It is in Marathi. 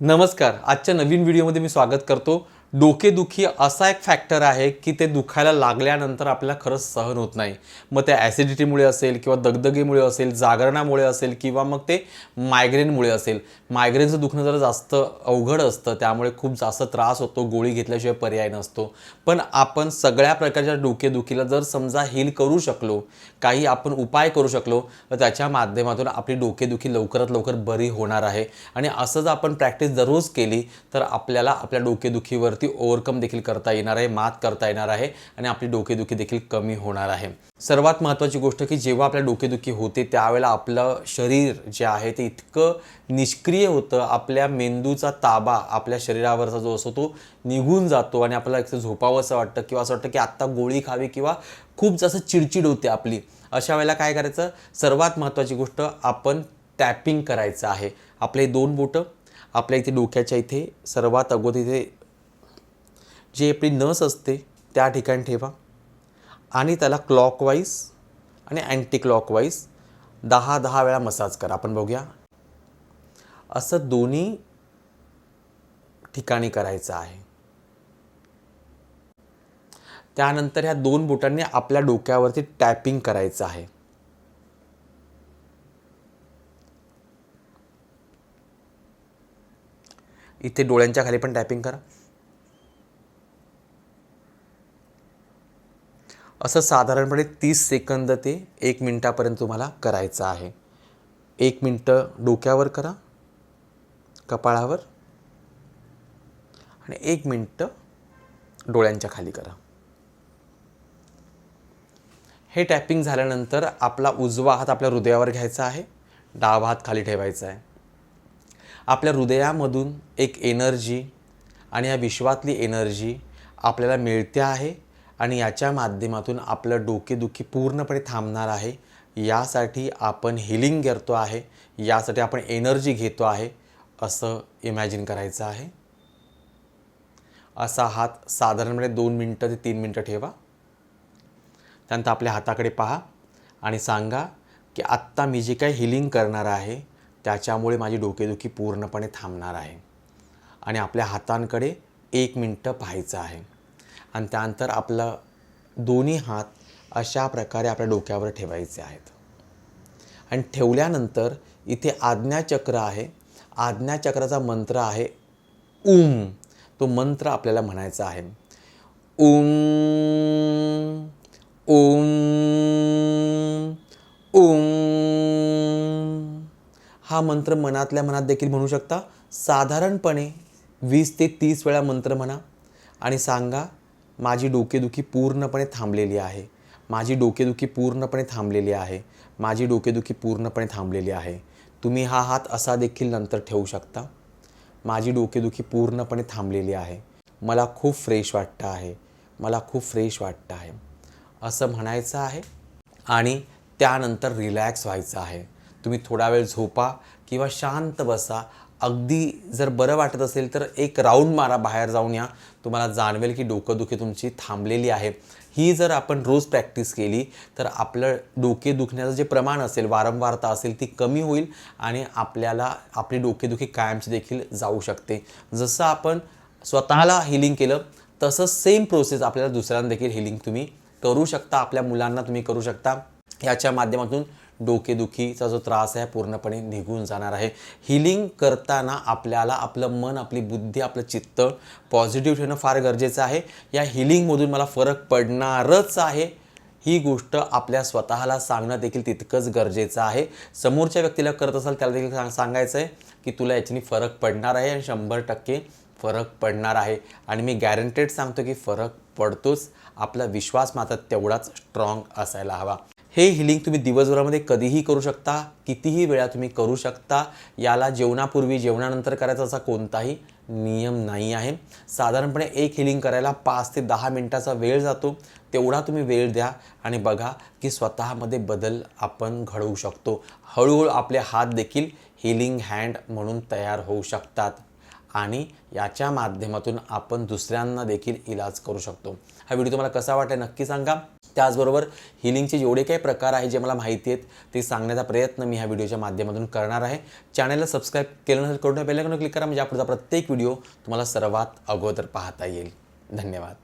नमस्कार. आजच्या नवीन व्हिडिओमध्ये मी स्वागत करतो. डोकेदुखी असा एक फॅक्टर आहे की ते दुखायला लागल्यानंतर आपल्याला खरंच सहन होत नाही. मग ते ॲसिडिटीमुळे असेल किंवा दगदगीमुळे असेल जागरणामुळे असेल किंवा मग ते मायग्रेनमुळे असेल. मायग्रेनचं दुखणं जरा जास्त अवघड असतं त्यामुळे खूप जास्त त्रास होतो गोळी घेतल्याशिवाय पर्याय नसतो. पण आपण सगळ्या प्रकारच्या डोकेदुखीला जर समजा हील करू शकलो काही आपण उपाय करू शकलो तर त्याच्या माध्यमातून आपली डोकेदुखी लवकरात लवकर बरी होणार आहे. आणि असं जर आपण प्रॅक्टिस दररोज केली तर आपल्याला आपल्या डोकेदुखीवरती ओव्हरकम देखील करता येणार आहे मात करता येणार आहे आणि आपली डोकेदुखी देखील कमी होणार आहे. सर्वात महत्त्वाची गोष्ट की जेव्हा आपल्या डोकेदुखी होते त्यावेळेला आपलं शरीर जे आहे ते इतकं निष्क्रिय होतं आपल्या मेंदूचा ताबा आपल्या शरीरावरचा जो असतो तो निघून जातो आणि आपल्याला एक झोपावं असं वाटतं किंवा असं वाटतं की आत्ता गोळी खावी किंवा खूप जास्त चिडचिड होते आपली. अशा वेळेला काय करायचं? सर्वात महत्त्वाची गोष्ट आपण टॅपिंग करायचं आहे. आपले दोन बोटं आपल्या इथे डोक्याच्या इथे सर्वात अगोदर इथे जी आपली नस असते त्या ठिकाणी ठेवा. आणि त्याला क्लॉकवाईज आणि अँटी क्लॉकवाईज दहा दहा वेळा मसाज करा. आपण बघूया. असं दोन्ही ठिकाणी करायचं आहे. त्यानंतर ह्या दोन बोटांनी आपल्या डोक्यावरती टॅपिंग करायचं आहे. इथे डोळ्यांच्या खाली पण टॅपिंग करा. असं साधारणपणे तीस सेकंद ते एक मिनटापर्यंत तुम्हाला करायचं आहे. एक मिनटं डोक्यावर करा कपाळावर आणि एक मिनटं डोळ्यांच्या खाली करा. हे टॅपिंग झाल्यानंतर आपला उजवा हात आपल्या हृदयावर घ्यायचा आहे डावा हात खाली ठेवायचा आहे. आपल्या हृदयामधून एक एनर्जी आणि या विश्वातली एनर्जी आपल्याला मिळते आहे आणि याच्या माध्यमातून आपलं डोकेदुखी पूर्णपणे थांबणार आहे. यासाठी आपण हिलिंग करतो आहे. यासाठी आपण एनर्जी घेतो आहे. असं इमॅजिन करायचं आहे. असा हात साधारणपणे दोन मिनटं ते तीन मिनटं ठेवा. त्यानंतर आपल्या हाताकडे पहा आणि सांगा की आत्ता मी जे काही हिलिंग करणार आहे त्याच्यामुळे माझी डोकेदुखी पूर्णपणे थांबणार आहे. आणि आपल्या हातांकडे एक मिनटं पाहायचं आहे. आणि त्यानंतर आपलं दोन्ही हात अशा प्रकारे आपल्या डोक्यावर ठेवायचे आहेत. आणि ठेवल्यानंतर इथे आज्ञाचक्र आहे. आज्ञाचक्राचा मंत्र आहे उम तो मंत्र आपल्याला म्हणायचा आहे. उम ओम ओम हा मंत्र मनातल्या मनात देखील म्हणू शकता. साधारणपणे वीस ते तीस वेळा मंत्र म्हणा आणि सांगा माझी डोकेदुखी पूर्णपणे थांबलेली आहे. माझी डोकेदुखी पूर्णपणे थांबलेली आहे. माझी डोकेदुखी पूर्णपणे थांबलेली आहे. तुम्ही हा हात असा देखील नंतर ठेवू शकता. माझी डोकेदुखी पूर्णपणे थांबलेली आहे. मला खूप फ्रेश वाटतं आहे. मला खूप फ्रेश वाटतं आहे. असं म्हणायचं आहे आणि त्यानंतर रिलॅक्स व्हायचं आहे. तुम्ही थोडा वेळ झोपा किंवा शांत बसा. अगदी जर बरं वाटत असेल तर एक राऊंड मारा बाहेर जाऊन या. तुम्हाला जाणवेल की डोकंदुखी तुमची थांबलेली आहे. ही जर आपण रोज प्रॅक्टिस केली तर आपलं डोके दुखण्याचं जे प्रमाण असेल वारंवारता असेल ती कमी होईल आणि आपल्याला आपली डोकेदुखी कायमची देखील जाऊ शकते. जसं आपण स्वतःला हिलिंग केलं तसं सेम प्रोसेस आपल्याला दुसऱ्यांना देखील हिलिंग तुम्ही करू शकता आपल्या मुलांना तुम्ही करू शकता. याच्या माध्यमातून डोकेदुखीचा जो त्रास आहे पूर्णपणे निघून जाणार आहे. हिलिंग करताना आपल्याला आपलं मन आपली बुद्धी आपलं चित्त पॉझिटिव्ह ठेवणं फार गरजेचं आहे. या हिलिंगमधून मला फरक पडणारच आहे. ही गोष्ट आपल्या स्वतःला सांगणं देखील तितकंच गरजेचं आहे. समोरच्या व्यक्तीला करत असाल त्याला देखील सांग सांगायचं आहे की तुला याच्यानी फरक पडणार आहे आणि शंभर टक्के फरक पडणार आहे. आणि मी गॅरंटेड सांगतो की फरक पडतोच. आपला विश्वास मात्र तेवढाच स्ट्रॉंग असायला हवा. हे हिलिंग तुम्ही दिवसभरामध्ये कधीही करू शकता कितीही वेळा तुम्ही करू शकता याला जेवणापूर्वी जेवणानंतर करायचा असा कोणताही नियम नाही आहे. साधारणपणे एक हिलिंग करायला पाच ते दहा मिनटाचा वेळ जातो तेवढा तुम्ही वेळ द्या आणि बघा की स्वतःमध्ये बदल आपण घडवू शकतो. हळूहळू आपले हात देखील हिलिंग हँड म्हणून तयार होऊ शकतात आणि याच्या माध्यमातून आपण दुसऱ्यांना देखील इलाज करू शकतो. हा व्हिडिओ तुम्हाला कसा वाटला नक्की सांगा. त्याचबरोबर हिलिंगचे जेवढे काही प्रकार आहे जे मला माहिती आहेत ते सांगण्याचा प्रयत्न मी ह्या व्हिडिओच्या माध्यमातून करणार आहे. चॅनलला सबस्क्राईब केलं करून बेल क्लिक करा. म्हणजे पुढचा प्रत्येक व्हिडिओ तुम्हाला सर्वात अगोदर पाहता येईल. धन्यवाद.